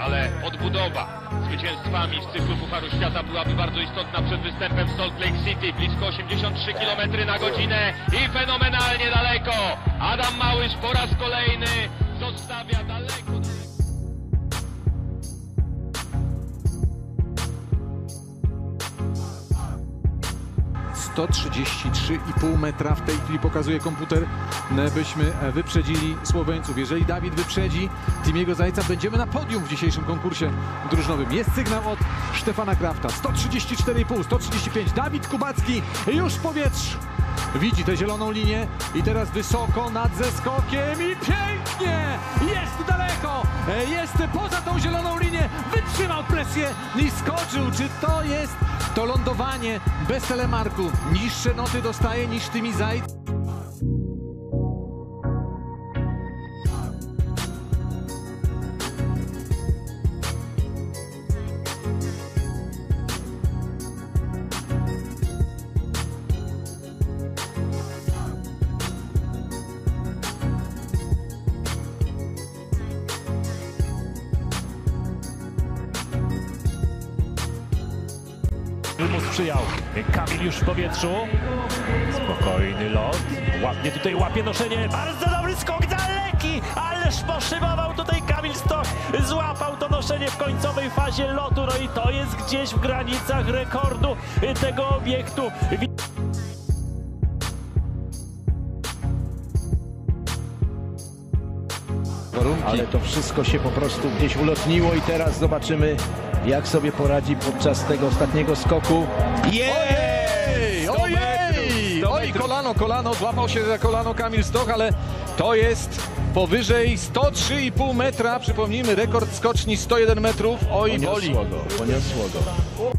ale odbudowa zwycięstwami z cyklu Pucharu Świata byłaby bardzo istotna przed występem w Salt Lake City. Blisko 83 km na godzinę i fenomenalnie daleko. Adam Małysz po raz kolejny zostawia daleko. 133,5 metra w tej chwili pokazuje komputer, e, byśmy e, wyprzedzili Słoweńców. Jeżeli Dawid wyprzedzi Timiego Zajca, będziemy na podium w dzisiejszym konkursie drużynowym. Jest sygnał od Stefana Krafta. 134,5, 135. Dawid Kubacki już w powietrzu. Widzi tę zieloną linię i teraz wysoko nad zeskokiem i pięknie! Jest daleko! E, Jest poza tą zieloną linię! Wytrzymał presję i skoczył. Czy to jest to lądowanie bez telemarku? Niższe noty dostaje niż Tymi Zajc. Mu sprzyjał. Kamil już w powietrzu. Spokojny lot. Ładnie tutaj łapie noszenie. Bardzo dobry skok daleki, ależ poszybował tutaj Kamil Stoch. Złapał to noszenie w końcowej fazie lotu. No i to jest gdzieś w granicach rekordu tego obiektu. Wi- Ale to wszystko się po prostu gdzieś ulotniło i teraz zobaczymy, jak sobie poradzi podczas tego ostatniego skoku. Ojej! Ojej! Oj, kolano, kolano, złapał się za kolano Kamil Stoch, ale to jest powyżej 103,5 metra. Przypomnijmy, rekord skoczni 101 metrów. Oj, boli. Poniosło go, poniosło go.